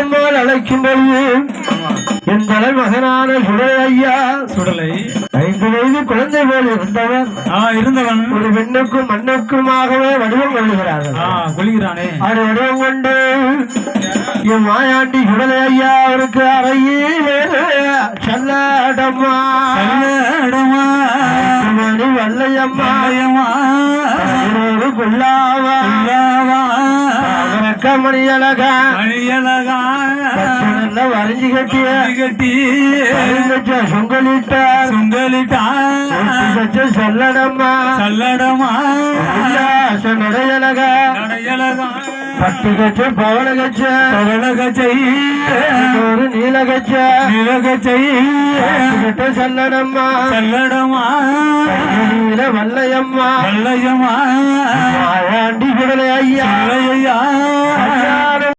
அம்மாள் அழைக்கும் பொழுது என் தலை மகனான சுடலை ஐயா சுடலை. ஐந்து வயது குழந்தை போல் இருந்தவர் இருந்தவன். ஒரு பெண்ணுக்கும் மண்ணுக்குமாகவே வடிவம் கொள்கிறானே அது வடிவம் கொண்டு என் மாயாண்டி சுடலை ஐயா அவருக்கு அறையே சல்லாடம்மா. சல்லடமா மணி வல்லையம்மா. மாயமா மணியழகா. நல்ல வரைஞ்சி கட்டி. வச்ச சுங்கலிட்ட சுங்கலிட்டா சல்லடமா உல்லாச நடையழகா. நடையழகா. பட்டு கச்ச பவன கச்ச. பவளகச்சை ஒரு நீல கச்ச. நிலகச்சை கிட்ட சொல்லடம்மா. சல்லடமா நீல வல்லையம்மா. வல்லையமா